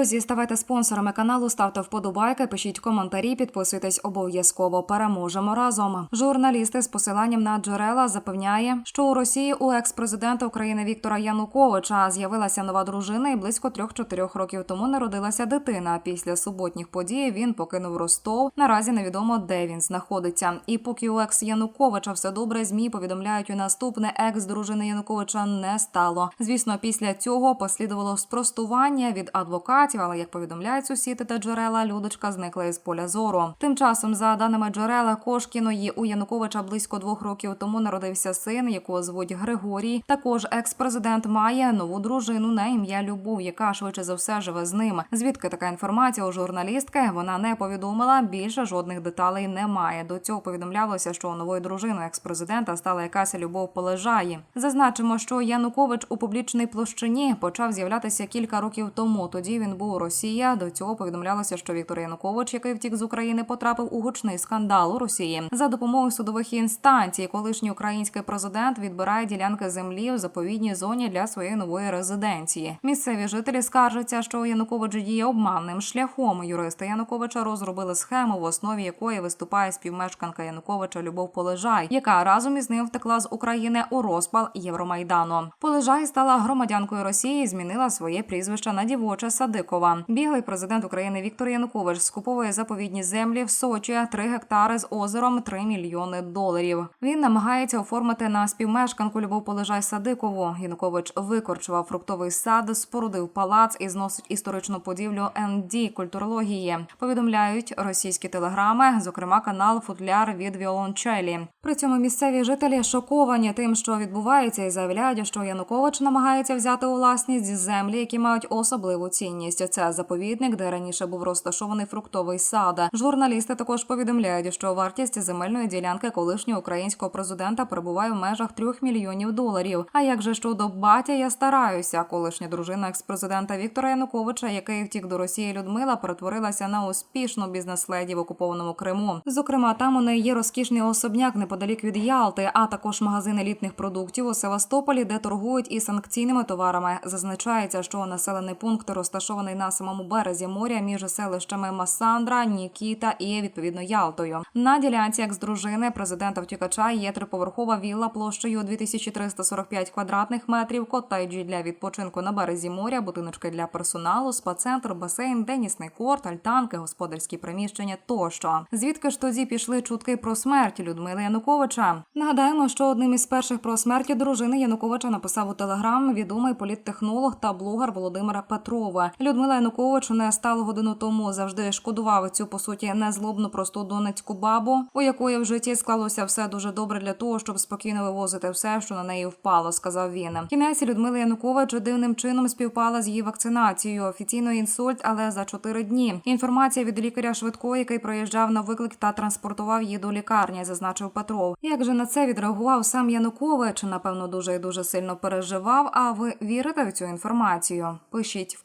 Друзі, ставайте спонсорами каналу, ставте вподобайки, пишіть коментарі, підписуйтесь обов'язково. Переможемо разом. Журналісти з посиланням на джерела запевняє, що у Росії у екс-президента України Віктора Януковича з'явилася нова дружина, і близько 3-4 років тому народилася дитина. Після суботніх подій він покинув Ростов. Наразі невідомо, де він знаходиться. І поки у екс Януковича все добре, змі повідомляють у наступне екс дружини Януковича не стало. Звісно, після цього послідувало спростування від адвокатів, але як повідомляють сусіди та джерела, Людочка зникла із поля зору. Тим часом, за даними джерела Кошкіної, у Януковича близько двох років тому народився син, якого звуть Григорій. Також екс-президент має нову дружину на ім'я Любов, яка швидше за все живе з ним. Звідки така інформація у журналістки? Вона не повідомила. Більше жодних деталей немає. До цього повідомлялося, що новою дружиною екс-президента стала якась Любов Полежаї. Зазначимо, що Янукович у публічній площині почав з'являтися кілька років тому. Тоді він був у Росії. До цього повідомлялося, що Віктор Янукович, який втік з України, потрапив у гучний скандал у Росії за допомогою судових інстанцій. Колишній український президент відбирає ділянки землі в заповідній зоні для своєї нової резиденції. Місцеві жителі скаржаться, що Янукович діє обманним шляхом. Юристи Януковича розробили схему, в основі якої виступає співмешканка Януковича Любов Полежай, яка разом із ним втекла з України у розпал Євромайдану. Полежай стала громадянкою Росії, і змінила своє прізвище на дівоче Садикова. Біглий президент України Віктор Янукович скуповує заповідні землі в Сочі 3 гектари з озером 3 мільйони доларів. Він намагається оформити на співмешканку Любов Полежай Садикову. Янукович викорчував фруктовий сад, спорудив палац і зносить історичну будівлю НД культурології. Повідомляють російські телеграми, зокрема канал Футляр від Віолончелі. При цьому місцеві жителі шоковані тим, що відбувається, і заявляють, що Янукович намагається взяти у власність землі, які мають особливу цінність. Це заповідник, де раніше був розташований фруктовий сад. Журналісти також повідомляють, що вартість земельної ділянки колишнього українського президента перебуває в межах трьох мільйонів доларів. А як же щодо батя, я стараюся, колишня дружина експрезидента Віктора Януковича, який втік до Росії Людмила, перетворилася на успішну бізнес-леді в окупованому Криму. Зокрема, там у неї є розкішний особняк неподалік від Ялти, а також магазин елітних продуктів у Севастополі, де торгують і санкційними товарами. Зазначається, що населений пункт розташований на самому березі моря між селищами Масандра, Нікіта і відповідно Ялтою. На ділянці як з дружини президента втікача є триповерхова вілла площею 2345 квадратних метрів, коттеджі для відпочинку на березі моря, будиночки для персоналу, спа-центр, басейн, тенісний корт, альтанки, господарські приміщення тощо. Звідки ж тоді пішли чутки про смерть Людмили Януковича? Нагадаємо, що одним із перших про смерть дружини Януковича написав у телеграм відомий політтехнолог та блогер Володимира Петрова. Людмила Янукович не стало годину тому завжди шкодував цю по суті незлобну просту донецьку бабу, у якої в житті склалося все дуже добре для того, щоб спокійно вивозити все, що на неї впало, сказав він. Кінець Людмили Янукович дивним чином співпала з її вакцинацією. Офіційно інсульт, але за чотири дні. Інформація від лікаря швидкої, який проїжджав на виклик та транспортував її до лікарні, зазначив Петров. Як же на це відреагував сам Янукович? Напевно, дуже і дуже сильно переживав. А ви вірите в цю інформацію? Пишіть в